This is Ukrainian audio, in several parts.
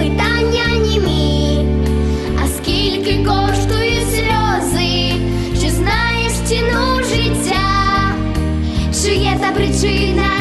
питання німі, а скільки коштує сльози, чи знаєш ціну життя, чи є та причина?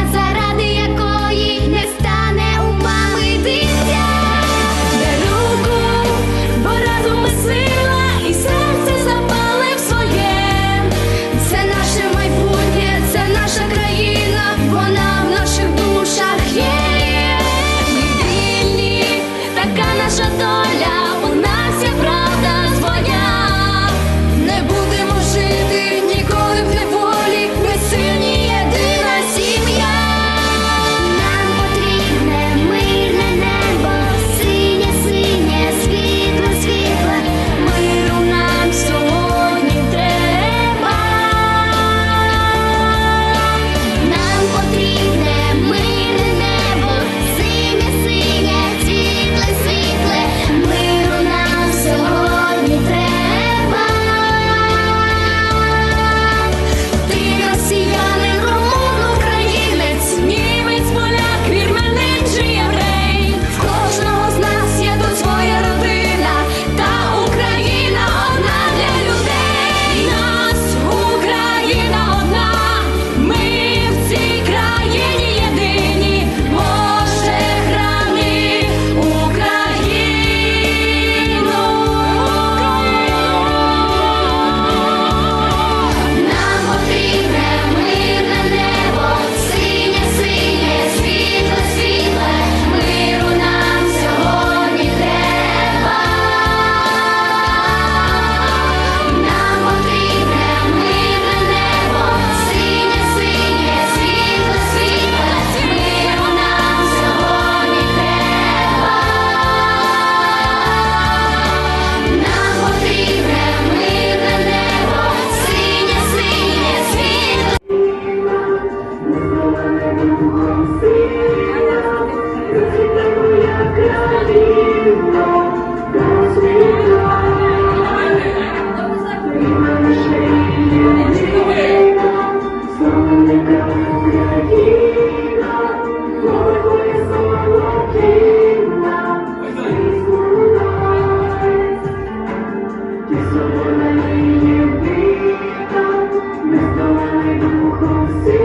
see.